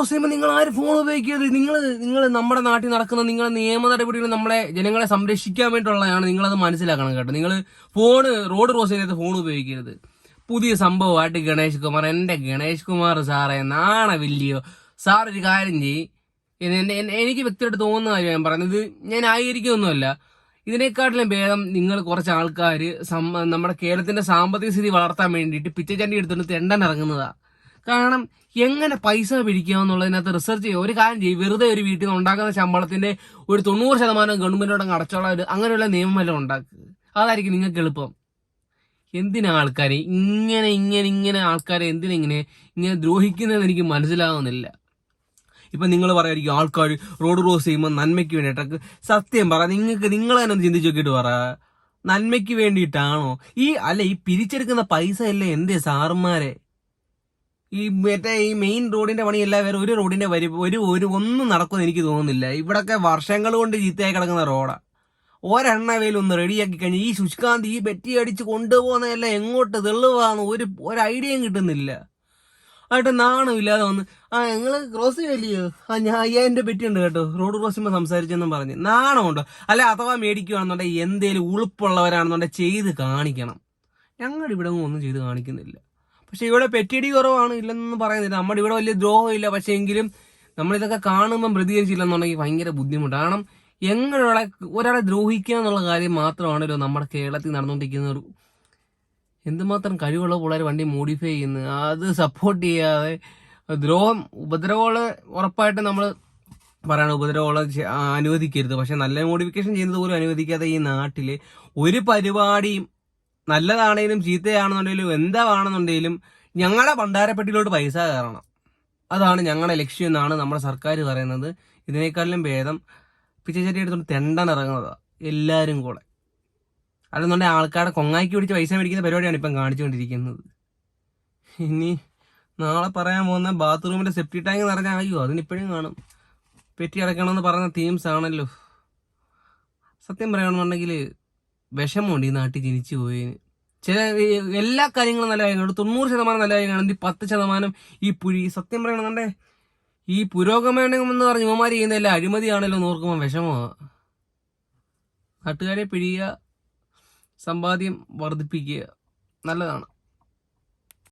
Cross ചെയ്യുമ്പോൾ നിങ്ങൾ ആരും ഫോൺ ഉപയോഗിക്കരുത്? നിങ്ങൾ നിങ്ങൾ നമ്മുടെ നാട്ടിൽ നടക്കുന്ന നിങ്ങളെ നിയമ നടപടികൾ നമ്മളെ ജനങ്ങളെ സംരക്ഷിക്കാൻ വേണ്ടിയുള്ളതാണ് നിങ്ങളത് മനസ്സിലാക്കണം കേട്ടോ. നിങ്ങൾ ഫോൺ റോഡ് ക്രോസ് ചെയ്ത് ഫോൺ ഉപയോഗിക്കരുത്. പുതിയ സംഭവമായിട്ട് ഗണേഷ് കുമാർ എന്റെ ഗണേഷ് കുമാർ സാറേ നാണവില്ലയോ സാർ ഒരു കാര്യം ചെയ്യ്. എനിക്ക് വ്യക്തിയായിട്ട് തോന്നുന്ന കാര്യം ഞാൻ പറയുന്നത് ഞാൻ ആയിരിക്കൊന്നുമല്ല ഇതിനെക്കാട്ടിലും ഭേദം നിങ്ങൾ കുറച്ച് ആൾക്കാർ നമ്മുടെ കേരളത്തിന്റെ സാമ്പത്തിക സ്ഥിതി വളർത്താൻ വേണ്ടിയിട്ട് പിച്ചച്ചണ്ടി എടുത്തിട്ട് തെണ്ടൻ ഇറങ്ങുന്നതാ. കാരണം എങ്ങനെ പൈസ പിടിക്കുക എന്നുള്ളതിനകത്ത് റിസർച്ച് ചെയ്യുക ഒരു കാര്യം ചെയ്യും വെറുതെ ഒരു വീട്ടിൽ നിന്ന് ഉണ്ടാക്കുന്ന ശമ്പളത്തിന്റെ ഒരു തൊണ്ണൂറ് ശതമാനം ഗവൺമെന്റിനോട് അടച്ചോളാം അങ്ങനെയുള്ള നിയമം വല്ലതും ഉണ്ടാക്കുക അതായിരിക്കും നിങ്ങൾക്ക് എളുപ്പം. എന്തിനാ ആൾക്കാരെ ഇങ്ങനെ ഇങ്ങനെ ഇങ്ങനെ ആൾക്കാരെ എന്തിനാ ഇങ്ങനെ ദ്രോഹിക്കുന്നതെന്ന് എനിക്ക് മനസ്സിലാവുന്നില്ല. ഇപ്പൊ നിങ്ങൾ പറയായിരിക്കും ആൾക്കാർ റോഡ് ക്രോസ് ചെയ്യുമ്പോൾ നന്മയ്ക്ക് വേണ്ടിയിട്ടൊക്കെ സത്യം പറ. നിങ്ങൾക്ക് നിങ്ങൾ തന്നെ ചിന്തിച്ച് നോക്കിയിട്ട് പറ. നന്മയ്ക്ക് വേണ്ടിയിട്ടാണോ? ഈ അല്ല ഈ പിരിച്ചെടുക്കുന്ന പൈസ അല്ലേ എന്തേ സാറുമാരെ ഈ മറ്റേ ഈ മെയിൻ റോഡിന്റെ പണിയല്ല വേറെ ഒരു റോഡിന്റെ വരി ഒരു ഒരു ഒന്നും നടക്കുമെന്ന് എനിക്ക് തോന്നുന്നില്ല. ഇവിടൊക്കെ വർഷങ്ങൾ കൊണ്ട് ചീത്തയായി കിടക്കുന്ന റോഡാ. ഒരെണ്ണവേലും ഒന്ന് റെഡിയാക്കി കഴിഞ്ഞ് ഈ ശുഷ്കാന്ത് ഈ ബെറ്റി അടിച്ച് കൊണ്ടുപോകുന്നതല്ല എങ്ങോട്ട് തെളിവാന്ന് ഒരു ഒരു ഐഡിയയും കിട്ടുന്നില്ല. ആയിട്ട് നാണമില്ലാതെ വന്ന് ആ നിങ്ങൾ ക്രോസ് ചെയ്യല്ലയോ ആ ഞാൻ അയ്യായിരം രൂപ പെറ്റി ഉണ്ട് കേട്ടോ. റോഡ് ക്രോസ് ചെയ്യുമ്പോൾ സംസാരിച്ചെന്നും പറഞ്ഞ്. നാണമുണ്ടോ? അല്ലെ അഥവാ മേടിക്കുകയാണെന്നുണ്ടെങ്കിൽ എന്തേലും ഉളുപ്പുള്ളവരാണെന്നുണ്ടെങ്കിൽ ചെയ്ത് കാണിക്കണം. ഞങ്ങളുടെ ഇവിടെ ഒന്നും ചെയ്ത് കാണിക്കുന്നില്ല. പക്ഷെ ഇവിടെ പെറ്റിടി കുറവാണ് ഇല്ലെന്നൊന്നും പറയുന്നില്ല. നമ്മുടെ ഇവിടെ വലിയ ദ്രോഹമില്ല. പക്ഷേ എങ്കിലും നമ്മളിതൊക്കെ കാണുമ്പം പ്രതികരിച്ചില്ലെന്നുണ്ടെങ്കിൽ ഭയങ്കര ബുദ്ധിമുട്ട്. കാരണം എങ്ങനെയുള്ള ഒരാളെ ദ്രോഹിക്കുക എന്നുള്ള കാര്യം മാത്രമാണല്ലോ നമ്മുടെ കേരളത്തിൽ നടന്നുകൊണ്ടിരിക്കുന്ന ഒരു എന്തുമാത്രം കഴിവുള്ള പിള്ളേർ വണ്ടി മോഡിഫൈ ചെയ്യുന്നു അത് സപ്പോർട്ട് ചെയ്യാതെ ദ്രോഹം ഉപദ്രവങ്ങൾ ഉറപ്പായിട്ട് നമ്മൾ പറയണം. ഉപദ്രവങ്ങളെ അനുവദിക്കരുത്. പക്ഷെ നല്ല മോഡിഫിക്കേഷൻ ചെയ്യുന്നത് പോലും അനുവദിക്കാതെ ഈ നാട്ടിൽ ഒരു പരിപാടിയും നല്ലതാണേലും ചീത്തയാണെന്നുണ്ടെങ്കിലും എന്താണെന്നുണ്ടെങ്കിലും ഞങ്ങളുടെ ഭണ്ഡാരപ്പെട്ടിയിലോട്ട് പൈസ കയറണം. അതാണ് ഞങ്ങളുടെ ലക്ഷ്യം എന്നാണ് നമ്മുടെ സർക്കാർ പറയുന്നത്. ഇതിനേക്കാളിലും ഭേദം പിച്ചച്ചട്ടി എടുത്തോണ്ട് തെണ്ടൻ ഇറങ്ങുന്നതാ. എല്ലാരും കൂടെ. അതെന്നുണ്ടെങ്കിൽ ആൾക്കാരുടെ കൊങ്ങാക്കി പിടിച്ച് പൈസ മേടിക്കുന്ന പരിപാടിയാണ് ഇപ്പം കാണിച്ചുകൊണ്ടിരിക്കുന്നത്. ഇനി നാളെ പറയാൻ പോകുന്ന ബാത്റൂമിന്റെ സെപ്റ്റി ടാങ്ക് നിറഞ്ഞാൽ അയ്യോ അതിനിപ്പോഴും കാണും. പെറ്റി അടക്കണമെന്ന് പറഞ്ഞ തീംസ് ആണല്ലോ. സത്യം പറയണമെന്നുണ്ടെങ്കിൽ വിഷമമുണ്ട് ഈ നാട്ടിൽ ജനിച്ചു പോയതിന്. ചില എല്ലാ കാര്യങ്ങളും നല്ല കാര്യങ്ങളുണ്ട് തൊണ്ണൂറ് ശതമാനം നല്ല കാര്യങ്ങളുണ്ട് ഈ പത്ത് ശതമാനം ഈ പുഴി സത്യം പറയണമെന്നുണ്ടെ ഈ പുരോഗമനം എന്ന് പറഞ്ഞ് ഇവന്മാർ ചെയ്യുന്നതല്ല അഴിമതിയാണല്ലോ എന്ന് ഓർക്കുമ്പോൾ നാട്ടുകാരെ പിഴിയുക സമ്പാദ്യം വർദ്ധിപ്പിക്കുക നല്ലതാണ്.